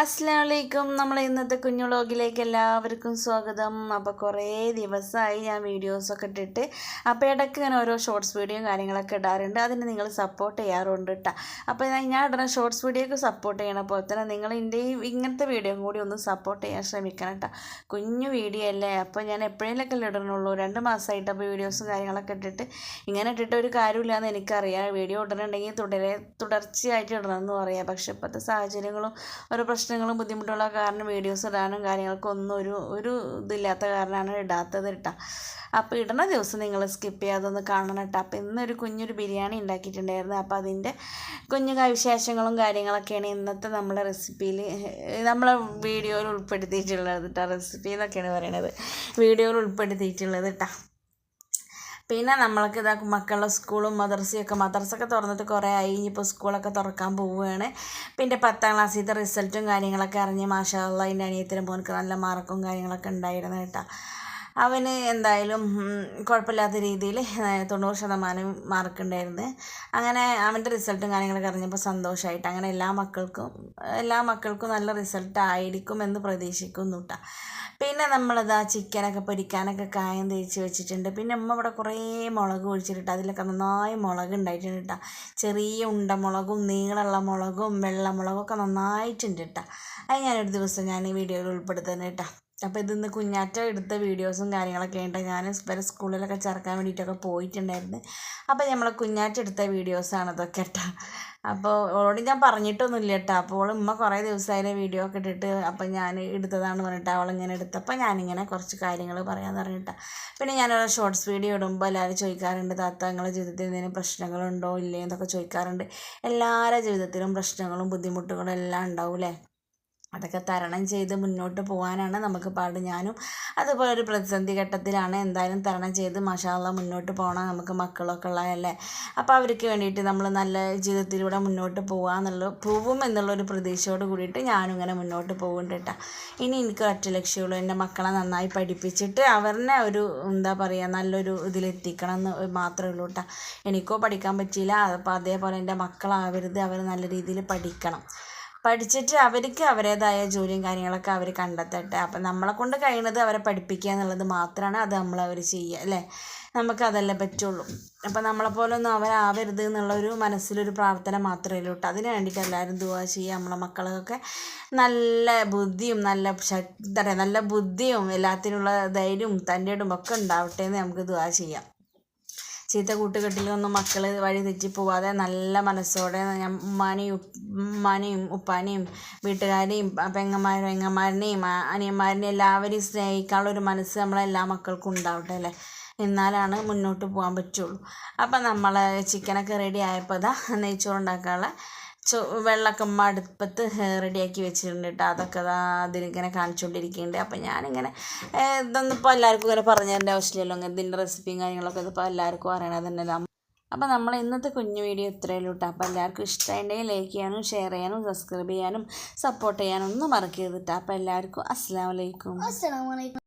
അസ്സലാമലൈക്കും. നമ്മൾ ഇന്നത്തെ കുഞ്ഞു വ്ളോഗിലേക്ക് എല്ലാവർക്കും സ്വാഗതം. അപ്പോൾ കുറേ ദിവസമായി ഞാൻ വീഡിയോസൊക്കെ ഇട്ടിട്ട് അപ്പോൾ ഇടയ്ക്ക് ഇങ്ങനെ ഓരോ ഷോർട്സ് വീഡിയോയും കാര്യങ്ങളൊക്കെ ഇടാറുണ്ട്. അതിന് നിങ്ങൾ സപ്പോർട്ട് ചെയ്യാറുണ്ട് കേട്ടോ അപ്പോൾ ഞാൻ ഇടുന്ന ഷോർട്സ് വീഡിയോക്ക് സപ്പോർട്ട് ചെയ്യണ പോലെ തന്നെ നിങ്ങൾ എന്റെ ഈ ഇങ്ങനത്തെ വീഡിയോ കൂടി ഒന്ന് സപ്പോർട്ട് ചെയ്യാൻ ശ്രമിക്കണം കേട്ടോ കുഞ്ഞു വീഡിയോ അല്ലേ? അപ്പോൾ ഞാൻ എപ്പോഴേലൊക്കെ ഇടണുള്ളൂ. രണ്ട് മാസമായിട്ട് അപ്പോൾ വീഡിയോസും കാര്യങ്ങളൊക്കെ ഇട്ടിട്ട് ഇങ്ങനെ ഇട്ടിട്ട് ഒരു കാര്യമില്ലാന്ന് എനിക്കറിയാം. വീഡിയോ ഇടണമെങ്കിൽ തുടരെ തുടർച്ചയായിട്ട് ഇടണമെന്ന് പറയാം. പക്ഷേ ഇപ്പോഴത്തെ സാഹചര്യങ്ങളും ഓരോ പ്രശ്നങ്ങളും ബുദ്ധിമുട്ടുള്ള കാരണം വീഡിയോസ് ഇടാനും കാര്യങ്ങൾക്കും ഒന്നും ഒരു ഒരു ഇതില്ലാത്ത കാരണമാണ് ഇടാത്തത് കേട്ടോ അപ്പോൾ ഇടണ ദിവസം നിങ്ങൾ സ്കിപ്പ് ചെയ്യാതെ ഒന്ന് കാണണം കേട്ടോ അപ്പോൾ ഇന്നൊരു കുഞ്ഞൊരു ബിരിയാണി ഉണ്ടാക്കിയിട്ടുണ്ടായിരുന്നു. അപ്പോൾ അതിന്റെ കുഞ്ഞു വിശേഷങ്ങളും കാര്യങ്ങളൊക്കെയാണ് ഇന്നത്തെ നമ്മുടെ റെസിപ്പിയിൽ നമ്മളെ വീഡിയോയിൽ ഉൾപ്പെടുത്തിയിട്ടുള്ളത് കേട്ടോ റെസിപ്പി എന്നൊക്കെയാണ് പറയണത്. വീഡിയോയിൽ ഉൾപ്പെടുത്തിയിട്ടുള്ളത് കേട്ടോ പിന്നെ നമ്മൾക്ക് ഇതാ മക്കളുടെ സ്കൂളും മദർസയൊക്കെ മദർസൊക്കെ തുറന്നിട്ട് കുറേ ആയി ഇനിയിപ്പോൾ സ്കൂളൊക്കെ തുറക്കാൻ പോവുകയാണ്. പിന്നെ പത്താം ക്ലാസ്സിലത്തെ റിസൾട്ടും കാര്യങ്ങളൊക്കെ അറിഞ്ഞ് മാഷാള്ള അതിന്റെ അനിയത്തിന് മോനക്ക് നല്ല മാർക്കും കാര്യങ്ങളൊക്കെ ഉണ്ടായിരുന്നു കേട്ടോ. അവന് എന്തായാലും കുഴപ്പമില്ലാത്ത രീതിയിൽ തൊണ്ണൂറ് ശതമാനം മാർക്ക് ഉണ്ടായിരുന്നു. അങ്ങനെ അവന്റെ റിസൾട്ടും കാര്യങ്ങളൊക്കെ അറിഞ്ഞപ്പോൾ സന്തോഷമായിട്ട് അങ്ങനെ എല്ലാ മക്കൾക്കും എല്ലാ മക്കൾക്കും നല്ല റിസൾട്ട് ആയിരിക്കും എന്ന് പ്രതീക്ഷിക്കുന്നു കേട്ടോ പിന്നെ നമ്മളതാ ചിക്കനൊക്കെ പൊരിക്കാനൊക്കെ കായം തേച്ച് വെച്ചിട്ടുണ്ട്. പിന്നെ അമ്മ ഇവിടെ കുറേ മുളക് ഒഴിച്ചിട്ടിട്ട് അതിലൊക്കെ നന്നായി മുളക് ഉണ്ടായിട്ടുണ്ട് കേട്ടോ ചെറിയ ഉണ്ട മുളകും നീളമുള്ള മുളകും വെള്ള മുളകും ഒക്കെ നന്നായിട്ടുണ്ട് കേട്ടോ അത് ഞാനൊരു ദിവസം ഞാൻ ഈ വീഡിയോയിൽ ഉൾപ്പെടുത്തുന്നത് കേട്ടോ അപ്പോൾ ഇതിന്ന് കുഞ്ഞാറ്റ എടുത്ത വീഡിയോസും കാര്യങ്ങളൊക്കെ ഉണ്ട് ഞാൻ വരെ സ്കൂളിലൊക്കെ ചേർക്കാൻ വേണ്ടിയിട്ടൊക്കെ പോയിട്ടുണ്ടായിരുന്നു. അപ്പോൾ നമ്മളെ കുഞ്ഞാറ്റ എടുത്ത വീഡിയോസാണ് ഇതൊക്കെ കേട്ടോ. അപ്പോൾ ഓളോട് ഞാൻ പറഞ്ഞിട്ടൊന്നുമില്ല കേട്ടോ. അപ്പോൾ ഓൾ ഉമ്മ കുറേ ദിവസമായിരുന്നു വീഡിയോ ഒക്കെ ഇട്ടിട്ട് അപ്പോൾ ഞാൻ എടുത്തതാണ് പറഞ്ഞിട്ട് അവളിങ്ങനെ എടുത്തപ്പോൾ ഞാനിങ്ങനെ കുറച്ച് കാര്യങ്ങൾ പറയാമെന്ന് പറഞ്ഞിട്ടാണ് പിന്നെ ഞാനൊരു ഷോർട്സ് വീഡിയോ ഇടുമ്പോൾ എല്ലാവരും ചോദിക്കാറുണ്ട് താത്ത നിങ്ങളുടെ ജീവിതത്തിൽ എന്തെങ്കിലും പ്രശ്നങ്ങളുണ്ടോ? ഇല്ലേ? എന്നൊക്കെ ചോദിക്കാറുണ്ട്. എല്ലാവരുടെ ജീവിതത്തിലും പ്രശ്നങ്ങളും ബുദ്ധിമുട്ടുകളും എല്ലാം ഉണ്ടാവും അല്ലേ അതൊക്കെ തരണം ചെയ്ത് മുന്നോട്ട് പോകാനാണ് നമുക്ക് പാട്. ഞാനും അതുപോലെ ഒരു പ്രതിസന്ധി ഘട്ടത്തിലാണ് എന്തായാലും തരണം ചെയ്ത് മഷാല മുന്നോട്ട് പോകണം നമുക്ക് മക്കളൊക്കെ ഉള്ളതല്ലേ. അപ്പോൾ അവർക്ക് വേണ്ടിയിട്ട് നമ്മൾ നല്ല ജീവിതത്തിലൂടെ മുന്നോട്ട് പോകാമെന്നുള്ള പോവും എന്നുള്ളൊരു പ്രതീക്ഷയോട് കൂടിയിട്ട് ഞാനും ഇങ്ങനെ മുന്നോട്ട് പോകുന്നുണ്ട് കേട്ടോ. ഇനി എനിക്ക് ഒറ്റ ലക്ഷ്യമുള്ളൂ എന്റെ മക്കളെ നന്നായി പഠിപ്പിച്ചിട്ട് അവരെ ഒരു എന്താ പറയുക നല്ലൊരു ഇതിലെത്തിക്കണം എന്ന് മാത്രമേ ഉള്ളൂ കേട്ടോ. എനിക്കോ പഠിക്കാൻ പറ്റിയില്ല അപ്പോൾ അതേപോലെ എന്റെ മക്കളാവരുത് അവർ നല്ല രീതിയിൽ പഠിക്കണം. പഠിച്ചിട്ട് അവർക്ക് അവരുടേതായ ജോലിയും കാര്യങ്ങളൊക്കെ അവർ കണ്ടെത്തട്ടെ. അപ്പം നമ്മളെ കൊണ്ട് കഴിയുന്നത് അവരെ പഠിപ്പിക്കുക എന്നുള്ളത് മാത്രമാണ് അത് നമ്മൾ അവർ ചെയ്യുക അല്ലേ? നമുക്ക് നമുക്കതല്ലേ പറ്റുള്ളൂ. അപ്പം നമ്മളെപ്പോലെ ഒന്നും അവരാവരുത് എന്നുള്ളൊരു മനസ്സിലൊരു പ്രാർത്ഥന മാത്രമേ ഉള്ളൂ കേട്ടോ. അതിന് വേണ്ടിയിട്ട് എല്ലാവരും ദുവാ ചെയ്യുക. നമ്മളെ മക്കളൊക്കെ നല്ല ബുദ്ധിയും നല്ല ശക്തി നല്ല ബുദ്ധിയും എല്ലാത്തിനുള്ള ധൈര്യവും തന്റെ ഇടും ഒക്കെ ഉണ്ടാവട്ടെ എന്ന് നമുക്ക് ദുവാ ചെയ്യാം. ചീത്ത കൂട്ടുകെട്ടിലൊന്നും മക്കൾ വഴി തെറ്റി പോവാതെ നല്ല മനസ്സോടെ ഉമ്മാനെയും ഉമ്മാനെയും ഉപ്പാനെയും വീട്ടുകാരെയും പെങ്ങന്മാരും പെങ്ങന്മാരനെയും അനിയന്മാരനെയും എല്ലാവരെയും സ്നേഹിക്കാനുള്ള ഒരു മനസ്സ് നമ്മളെല്ലാ മക്കൾക്കും ഉണ്ടാവട്ടെ അല്ലേ? എന്നാലാണ് മുന്നോട്ട് പോകാൻ പറ്റുള്ളൂ. അപ്പം നമ്മൾ ചിക്കനൊക്കെ റെഡി ആയപ്പോൾ അതാ നെയ്ച്ചോറുണ്ടാക്കാനുള്ള ചോ വെള്ളമൊക്കെ അടുപ്പത്ത് റെഡിയാക്കി വെച്ചിട്ടുണ്ട് കേട്ടോ അതൊക്കെ അതിലിങ്ങനെ കാണിച്ചുകൊണ്ടിരിക്കുന്നുണ്ട് അപ്പം ഞാനിങ്ങനെ ഇതൊന്നും ഇപ്പോൾ എല്ലാവർക്കും ഇങ്ങനെ പറഞ്ഞു തരേണ്ട ആവശ്യമില്ലല്ലോ. ഇതിന്റെ റെസിപ്പിയും കാര്യങ്ങളൊക്കെ ഇതിപ്പോൾ എല്ലാവർക്കും അറിയണത് തന്നെ അപ്പോൾ നമ്മൾ ഇന്നത്തെ കുഞ്ഞു വീഡിയോ ഇത്രയേ കേട്ടോ അപ്പോൾ എല്ലാവർക്കും ഇഷ്ടമുണ്ടെങ്കിൽ ലൈക്ക് ചെയ്യാനും ഷെയർ ചെയ്യാനും സബ്സ്ക്രൈബ് ചെയ്യാനും സപ്പോർട്ട് ചെയ്യാനും ഒന്നും മറക്കരുത് കേട്ടോ അപ്പോൾ എല്ലാവർക്കും അസ്സാം വലൈക്കും